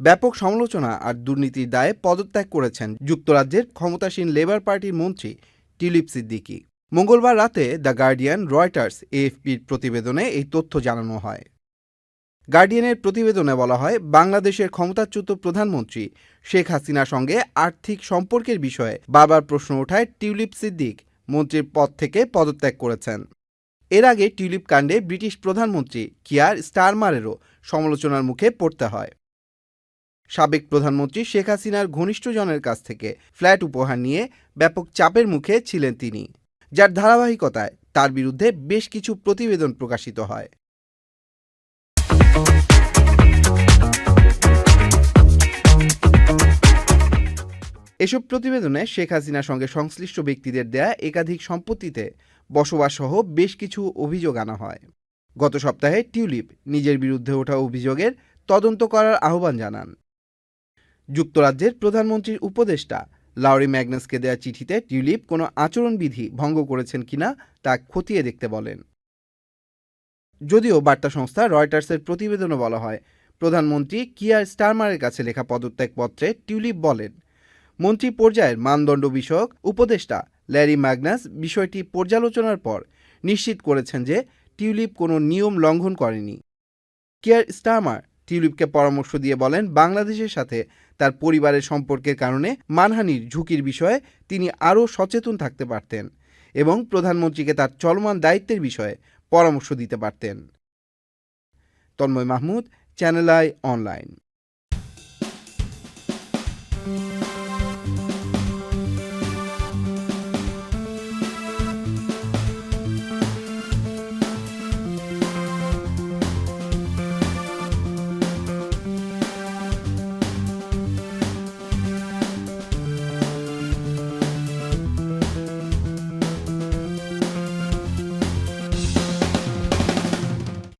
ব্যাপক সমালোচনা আর দুর্নীতির দায়ে পদত্যাগ করেছেন যুক্তরাজ্যের ক্ষমতাসীন লেবার পার্টির মন্ত্রী টিলিপ সিদ্দিকি। মঙ্গলবার রাতে দ্য গার্ডিয়ান, রয়টার্স, এএফপির প্রতিবেদনে এই তথ্য জানানো হয়। গার্ডিয়ানের প্রতিবেদনে বলা হয়, বাংলাদেশের ক্ষমতাচ্যুত প্রধানমন্ত্রী শেখ হাসিনার সঙ্গে আর্থিক সম্পর্কের বিষয়ে বারবার প্রশ্ন ওঠায় টিউলিপ সিদ্দিক মন্ত্রীর পদ থেকে পদত্যাগ করেছেন। এর আগে টিউলিপ কাণ্ডে ব্রিটিশ প্রধানমন্ত্রী কিয়ার স্টারমারেরও সমালোচনার মুখে পড়তে হয়। সাবেক প্রধানমন্ত্রী শেখ হাসিনার ঘনিষ্ঠজনের কাছ থেকে ফ্ল্যাট উপহার নিয়ে ব্যাপক চাপের মুখে ছিলেন তিনি, যার ধারাবাহিকতায় তার বিরুদ্ধে বেশ কিছু প্রতিবেদন প্রকাশিত হয়। এসব প্রতিবেদনে শেখ হাসিনার সঙ্গে সংশ্লিষ্ট ব্যক্তিদের দেয়া একাধিক সম্পত্তিতে বসবাস সহ বেশ কিছু অভিযোগ আনা হয়। গত সপ্তাহে টিউলিপ নিজের বিরুদ্ধে ওঠা অভিযোগের তদন্ত করার আহ্বান জানান। যুক্তরাজ্যের প্রধানমন্ত্রীর উপদেষ্টা লাউরি ম্যাগনাসকে দেয়া চিঠিতে টিউলিপ কোনো আচরণবিধি ভঙ্গ করেছেন কিনা তা খতিয়ে দেখতে বলেন। যদিও বার্তা সংস্থা রয়টার্সের প্রতিবেদনে বলা হয়, প্রধানমন্ত্রী কিয়ার স্টারমারের কাছে লেখা পদত্যাগপত্রে টিউলিপ বলেন, মন্ত্রী পর্যায়ের মানদণ্ড বিষয়ক উপদেষ্টা ল্যারি ম্যাগনাস বিষয়টি পর্যালোচনার পর নিশ্চিত করেছেন যে টিউলিপ কোনো নিয়ম লঙ্ঘন করেনি। কিয়ার স্টারমার টিউলিপকে পরামর্শ দিয়ে বলেন, বাংলাদেশের সাথে তার পরিবারের সম্পর্কের কারণে মানহানির ঝুঁকির বিষয়ে তিনি আরও সচেতন থাকতে পারতেন এবং প্রধানমন্ত্রীকে তার চলমান দায়িত্বের বিষয়ে পরামর্শ দিতে পারতেন। Tanmoy Mahmud, channel I online.